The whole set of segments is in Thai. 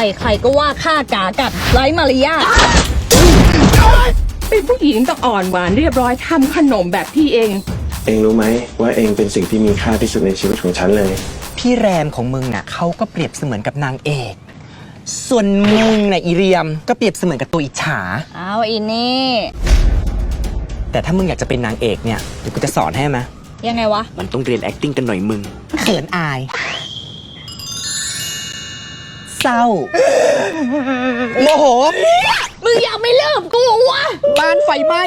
ใครๆก็ว่าข้ากากัดไร้มารยาทเป็นผู้หญิงต้องอ่อนหวานเรียบร้อยทำขนมแบบพี่เอง เองรู้ไหมว่าเองเป็นสิ่งที่มีค่าที่สุดในชีวิตของฉันเลย พี่แรมของมึงน่ะเขาก็เปรียบเสมือนกับนางเอก ส่วนมึงน่ะอีเรียมก็เปรียบเสมือนกับตัวอิจฉา เอาอีนี่ แต่ถ้ามึงอยากจะเป็นนางเอกเนี่ยเดี๋ยวกูจะสอนให้ไหมยังไงวะ มันต้องเรียน acting กันหน่อยมึงเขินอาย เศร้า โมโห มึงอยากไม่เลิกกูวะบ้านไฟไหม้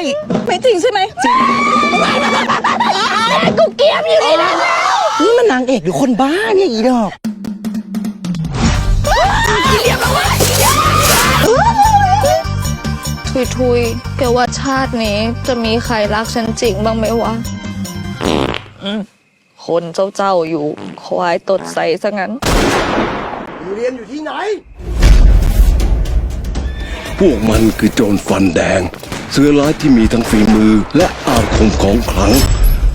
ไม่จริงใช่ไหมจริงกูเกลียมอยู่นี่แหละนี่มันนางเอกหรือคนบ้าเนี่ยอีดอกทุยทุยๆแกว่าชาตินี้จะมีใครรักฉันจริงบ้างไหมวะคนเจ้าเจ้าๆอยู่ควายตดใสซะงั้น พวกมันคือโจรฟันแดง เสือร้ายที่มีทั้งฝีมือและอาคมของขลัง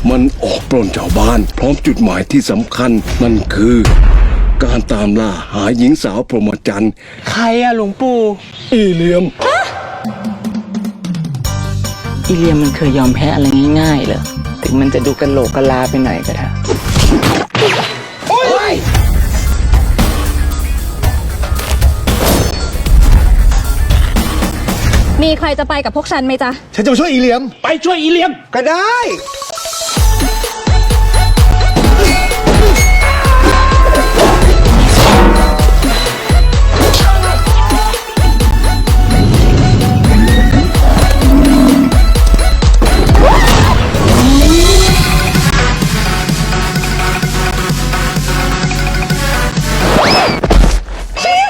มันออกปล้นชาวบ้าน พร้อมจุดหมายที่สำคัญนั่นคือ การตามล่าหาหญิงสาวพรหมจรรย์ใครอะหลวงปู่ อีเหลียม อีเลียมมันเคยยอมแพ้อะไรง่ายๆเหรอ ถึงมันจะดูกะโหลกกะลาไปหน่อยก็เถอะ มีใครจะไปกับพวกฉันไหมจ๊ะ ฉันจะมาช่วยอีเหลียม ไปช่วยอีเลียม ก็ได้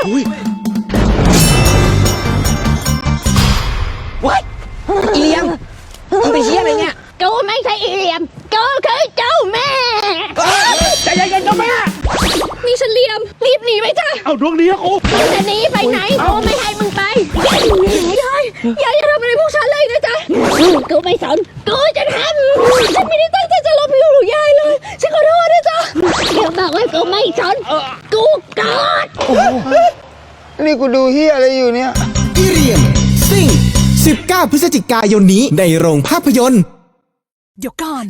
อีเใช่อีเหลียมกูคือเจ้าแม่ ใจเย็นๆเจ้าแม่ นี่ฉันเหลียม รีบหนีไปจ้ะเอาดวงดีนะกูมึงจะหนีไปไหนกูไม่ให้มึงไปยายยายอย่าทำอะไรพวกฉันเลยนะจ๊ะกูไม่สนกูจะทำฉันไม่ได้ตั้งใจจะลบหลู่ยายเลย ฉันขอโทษนะจ๊ะเดี๋ยวบอกว่ากูไม่สนกูกอด นี่กูดูเฮียอะไรอยู่เนี่ยอีเรียมซิ่ง 19 พฤศจิกายนนี้ในโรงภาพยนตร์ เดี๋ยวก่อน